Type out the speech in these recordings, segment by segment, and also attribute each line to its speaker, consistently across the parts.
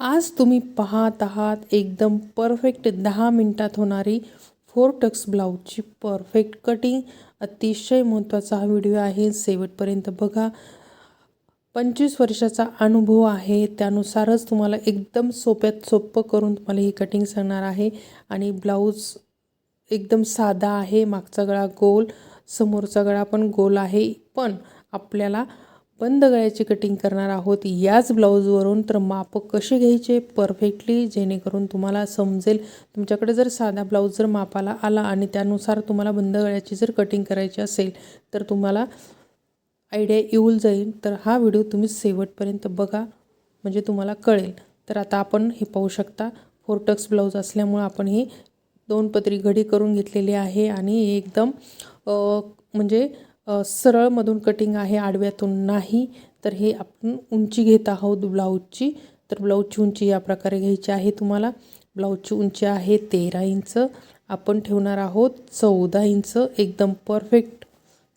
Speaker 1: आज तुम्ही पाहत आहात एकदम परफेक्ट दहा मिनटात होणारी फोर टक्स ब्लाऊजची परफेक्ट कटिंग अतिशय महत्त्वाचा हा व्हिडिओ आहे. शेवटपर्यंत बघा. पंचवीस वर्षाचा अनुभव आहे. त्यानुसारच तुम्हाला एकदम सोप्यात सोपं करून तुम्हाला ही कटिंग सांगणार आहे. आणि ब्लाऊज एकदम साधा आहे. मागचा गळा गोल समोरचा गळा पण गोल आहे. पण आपल्याला बंद गळ्याची कटिंग करणार आहोत याच ब्लाऊजवरून तर माप कसे घ्यायचे परफेक्टली जेणेकरून तुम्हाला समजेल. तुमच्याकडे जर साधा ब्लाऊज जर मापाला आला आणि त्यानुसार तुम्हाला बंद गळ्याची जर कटिंग करायची असेल तर तुम्हाला आयडिया येऊन जाईल. तर हा व्हिडिओ तुम्ही शेवटपर्यंत बघा म्हणजे तुम्हाला कळेल. तर आता आपण हे पाहू शकता फोर टक्स ब्लाऊज असल्यामुळं आपण ही दोन पत्री घडी करून घेतलेली आहे आणि एकदम म्हणजे सरळमधून कटिंग आहे आडव्यातून नाही तर हे आपण उंची घेत आहोत ब्लाऊजची. तर ब्लाऊजची उंची या प्रकारे घ्यायची आहे तुम्हाला. ब्लाऊजची उंची आहे तेरा इंच. आपण ठेवणार आहोत चौदा इंच एकदम परफेक्ट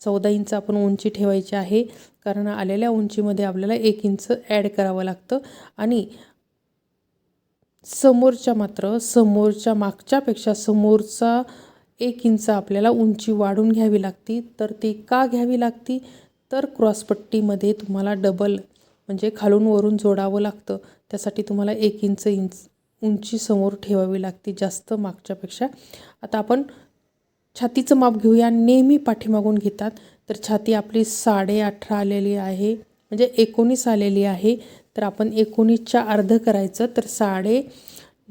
Speaker 1: चौदा इंच आपण उंची ठेवायची आहे कारण आलेल्या उंचीमध्ये आपल्याला एक इंच ॲड करावं लागतं. आणि समोरच्या मात्र समोरच्या मागच्यापेक्षा समोरचा एक इंच आपल्याला उंची वाढून घ्यावी लागती. तर ती का घ्यावी लागती? तर क्रॉसपट्टीमध्ये तुम्हाला डबल म्हणजे खालून वरून जोडावं लागतं. त्यासाठी तुम्हाला एक इंच इंच उंची समोर ठेवावी लागते जास्त मागच्यापेक्षा. आता आपण छातीचं माप घेऊया. नेहमी पाठीमागून घेतात. तर छाती आपली साडे अठरा आलेली आहे. म्हणजे एकोणीस आलेली आहे. तर आपण एकोणीसच्या अर्ध करायचं. तर साडे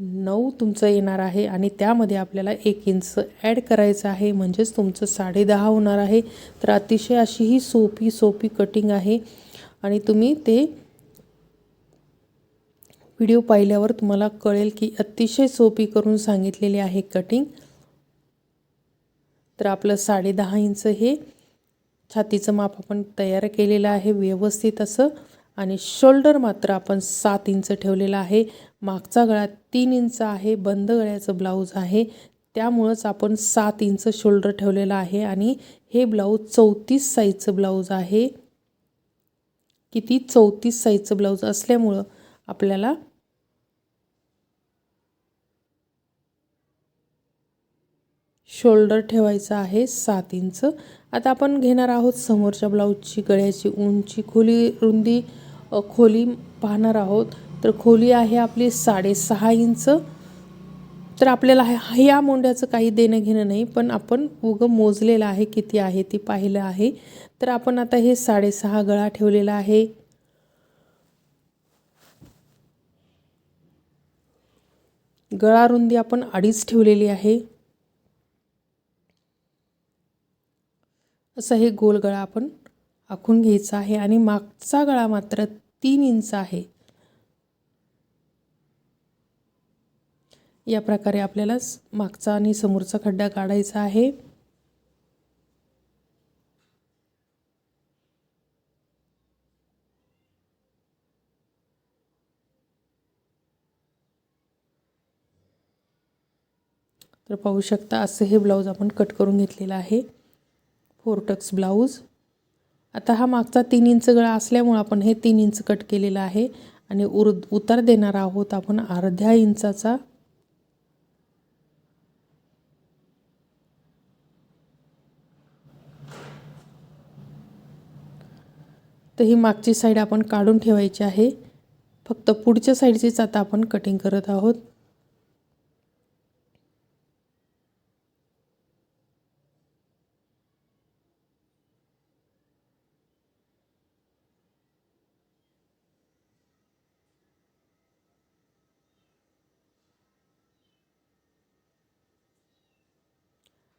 Speaker 1: नऊ तुमचं येणार आहे आणि त्यामध्ये आपल्याला एक इंच ॲड करायचं आहे. म्हणजेच तुमचं साडे दहा होणार आहे. तर अतिशय अशी ही सोपी सोपी कटिंग आहे. आणि तुम्ही ते व्हिडिओ पाहिल्यावर तुम्हाला कळेल की अतिशय सोपी करून सांगितलेली आहे कटिंग तर आपलं साडे दहा इंच हे छातीचं माप आपण तयार केलेलं आहे. व्यवस्थित असं आणि शोल्डर मात्र आपण सात इंच ठेवलेला आहे. मागचा गळा तीन इंच आहे बंद गळ्याचं ब्लाऊज आहे. त्यामुळंच आपण सात इंच शोल्डर ठेवलेलं आहे आणि हे ब्लाऊज चौतीस साईजचं ब्लाऊज आहे. किती? चौतीस साईजचं ब्लाऊज असल्यामुळं आपल्याला शोल्डर ठेवायचं आहे सात इंच. आता आपण घेणार आहोत समोरच्या ब्लाऊजची गळ्याची उंची खोली रुंदी खोली पाहणार आहोत. तर खोली आहे आपली साडेसहा इंच. तर आपल्याला ह्या मोंड्याचं काही देणं घेणं नाही पण आपण उगं मोजलेलं आहे किती आहे ती पाहिलं आहे. तर आपण आता हे साडेसहा गळा ठेवलेला आहे. गळा रुंदी आपण अडीच ठेवलेली आहे. असं हे गोल गळा आपण आखून घ्यायचा आहे आणि मागचा गळा मात्र तीन इंच आहे. या प्रकारे आपल्याला मागचा आणि समोरचा खड्डा काढायचा आहे. तर पाहू शकता असं हे ब्लाऊज आपण कट करून घेतलेलं आहे. फोर टक्स ब्लाऊज. आता हा मागचा तीन इंच गळा असल्यामुळं आपण हे तीन इंच कट केलेलं आहे आणि उर उतार देणार आहोत आपण अर्ध्या इंचाचा. तर ही मागची साईड आपण काढून ठेवायची आहे. फक्त पुढच्या साईडचीच आता आपण कटिंग करत आहोत.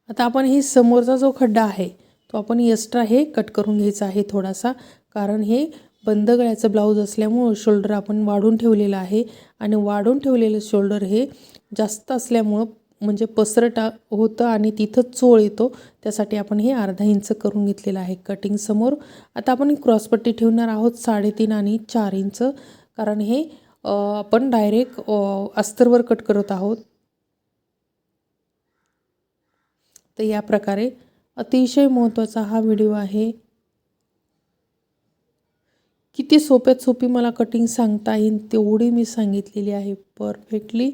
Speaker 1: आता आपण हे समोरचा जो खड्डा आहे तो आपण एक्स्ट्रा हे कट करून घ्यायचा आहे थोडासा. कारण हे बंद गळ्याचं ब्लाऊज असल्यामुळं शोल्डर आपण वाढून ठेवलेलं आहे आणि वाढून ठेवलेलं शोल्डर हे जास्त असल्यामुळं म्हणजे पसरटा होतं आणि तिथं चोळ येतो. त्यासाठी आपण हे अर्धा इंच करून घेतलेलं आहे कटिंग समोर. आता आपण क्रॉसपट्टी ठेवणार आहोत साडेतीन आणि चार इंच कारण हे आपण डायरेक्ट अस्तरवर कट करत आहोत. तर या प्रकारे अतिशय महत्त्वाचा हा व्हिडिओ आहे. किती सोप्यात सोपी मला कटिंग सांगता येईल तेवढी मी सांगितलेली आहे परफेक्टली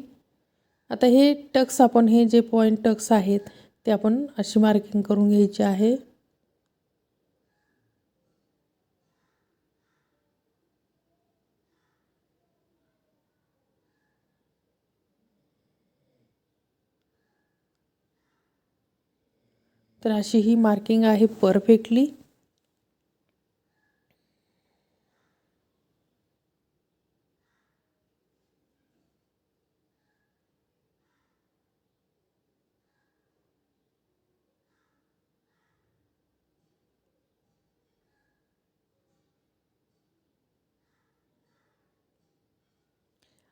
Speaker 1: आता हे टक्स आपण हे जे पॉईंट टक्स आहेत ते आपण अशी मार्किंग करून घ्यायची आहे. तर अशी ही मार्किंग आहे परफेक्टली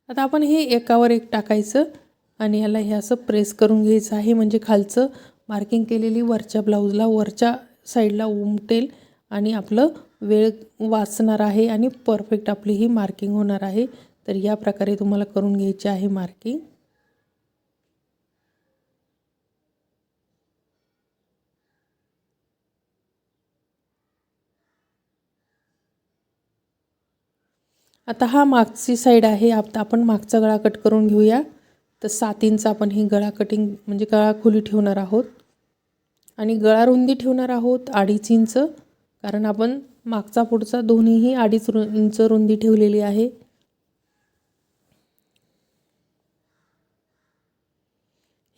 Speaker 1: आता आपण हे एकावर एक टाकायचं आणि ह्याला हे असं प्रेस करून घ्यायचं आहे म्हणजे खालचं मार्किंग केलेली वरच्या ब्लाऊजला वरच्या साईडला उमटेल आणि आपलं वेळ वाचणार आहे आणि परफेक्ट आपली ही मार्किंग होणार आहे. तर या प्रकारे तुम्हाला करून घ्यायची आहे मार्किंग. आता हा मागची साईड आहे. आता आपण मागचा गळा कट करून घेऊया. तर सात इंच आपण ही गळा कटिंग म्हणजे गळा खोली ठेवणार आहोत. आणि गळा रुंदी ठेवणार आहोत अडीच इंच कारण आपण मागचा पुढचा दोन्हीही अडीच रु इंच रुंदी ठेवलेली आहे.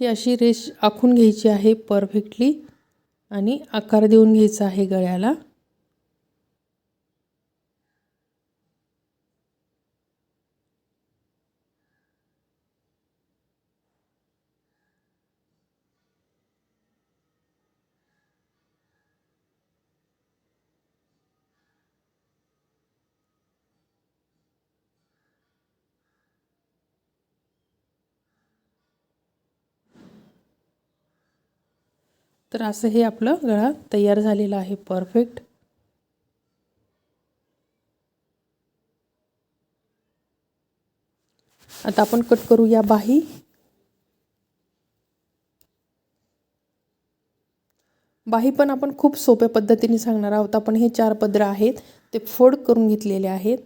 Speaker 1: ही अशी रेश आखून घ्यायची आहे परफेक्टली आणि आकार देऊन घ्यायचा आहे गळ्याला. तर असं हे आपलं गळा तयार झालेला आहे. परफेक्ट आता आपण कट करूया बाही. बाही पण आपण खूप सोप्या पद्धतीने सांगणार आहोत. आपण हे चार पदरं आहेत ते फोड करून घेतलेले आहेत.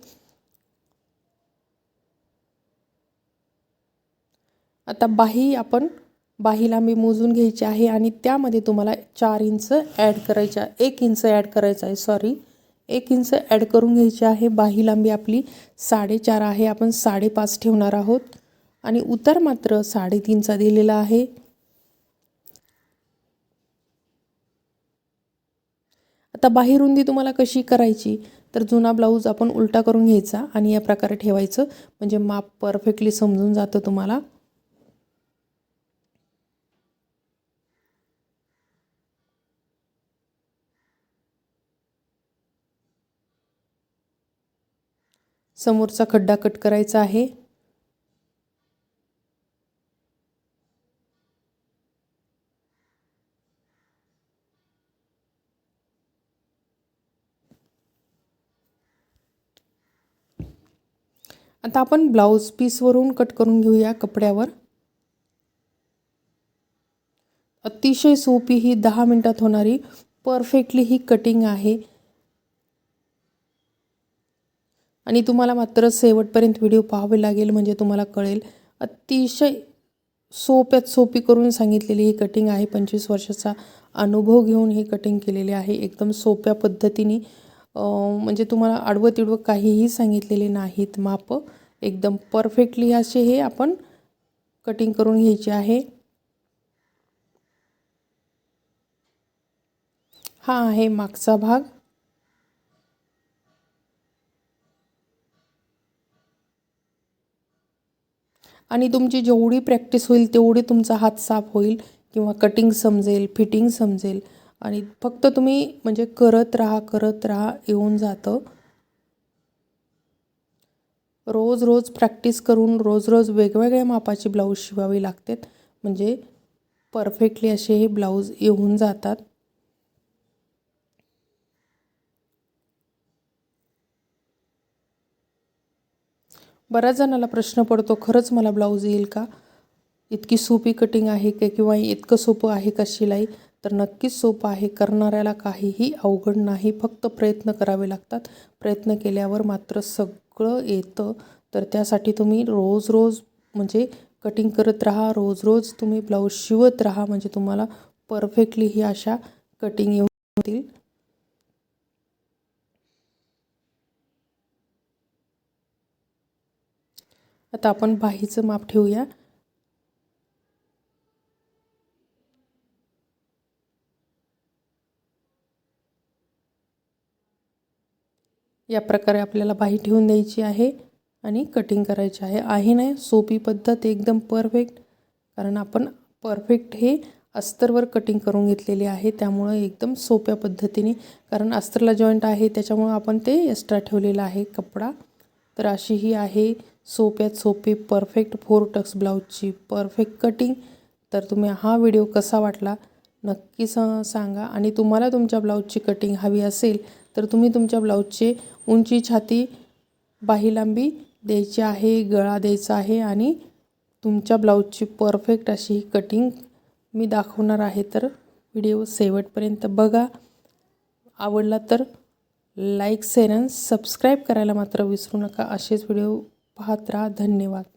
Speaker 1: आता बाही आपण बाही लांबी मोजून घ्यायची आहे आणि त्यामध्ये तुम्हाला चार इंच ॲड करायच्या एक इंच ॲड करायचं आहे सॉरी एक इंच ॲड करून घ्यायची आहे. बाही लांबी आपली साडेचार आहे. आपण साडेपाच ठेवणार आहोत. आणि उतार मात्र साडेतीनचा दिलेला आहे. आता बाही रुंदी तुम्हाला कशी करायची? तर जुना ब्लाऊज आपण उलटा करून घ्यायचा आणि या प्रकारे ठेवायचं. म्हणजे माप परफेक्टली समजून जातं तुम्हाला. समोरचा खड्डा कट करायचा आहे. आता आपण ब्लाऊज पीसवरून कट करून घेऊया कपड्यावर. अतिशय सोपी ही दहा मिनटात होणारी परफेक्टली ही कटिंग आहे. आणि तुम्हाला मात्र शेवटपर्यंत व्हिडिओ पाहावे लागेल म्हणजे तुम्हाला कळेल. अतिशय सोप्यात सोपी करून सांगितलेली ही कटिंग आहे. पंचवीस वर्षाचा अनुभव घेऊन ही कटिंग केलेली आहे. एकदम सोप्या पद्धतीने म्हणजे तुम्हाला आडवं तिडवं काहीही सांगितलेले नाहीत. माप एकदम परफेक्टली असे हे आपण कटिंग करून घ्यायचे आहे. हा आहे मागचा भाग. आणि तुमची जेवढी प्रॅक्टिस होईल तेवढी तुमचा हात साफ होईल किंवा कटिंग समजेल फिटिंग समजेल. आणि फक्त तुम्ही म्हणजे करत राहा करत राहा येऊन जातं. रोज रोज प्रॅक्टिस करून रोज रोज वेगवेगळ्या मापाची ब्लाऊज शिवावी लागतात. म्हणजे परफेक्टली असे हे ब्लाऊज येऊन जातात. बऱ्याच जणाला प्रश्न पडतो खरंच मला ब्लाऊज येईल का? इतकी सोपी कटिंग आहे का किंवा इतकं सोपं आहे का शिलाई? तर नक्कीच सोपं आहे. करणाऱ्याला काहीही अवघड नाही. फक्त प्रयत्न करावे लागतात. प्रयत्न केल्यावर मात्र सगळं येतं. तर त्यासाठी तुम्ही रोज रोज म्हणजे कटिंग करत राहा. रोज रोज तुम्ही ब्लाऊज शिवत राहा. म्हणजे तुम्हाला परफेक्टली ही अशा कटिंग होतील आता आपण बाहीचं माप ठेवूया. या प्रकारे आपल्याला बाही ठेवून द्यायची आहे आणि कटिंग करायची आहे. आहे नाही सोपी पद्धत एकदम परफेक्ट कारण आपण परफेक्ट हे अस्तरवर कटिंग करून घेतलेली आहे. त्यामुळं एकदम सोप्या पद्धतीने कारण अस्तरला जॉईंट आहे त्याच्यामुळं आपण ते एक्स्ट्रा ठेवलेलं आहे कपडा. तर अशी ही आहे सोप्यात सोपी परफेक्ट फोर टक्स ब्लाऊजची परफेक्ट कटिंग तर तुम्ही हा व्हिडिओ कसा वाटला नक्की स सांगा. आणि तुम्हाला तुमच्या ब्लाऊजची कटिंग हवी असेल तर तुम्ही तुमच्या ब्लाऊजचे उंची छाती बाही लांबी द्यायची आहे गळा द्यायचा आहे आणि तुमच्या ब्लाऊजची परफेक्ट अशी कटिंग मी दाखवणार आहे. तर व्हिडिओ शेवटपर्यंत बघा. आवडला तर लाईक शेअर आणि सबस्क्राईब करायला मात्र विसरू नका. असेच व्हिडिओ पाहत राहा धन्यवाद.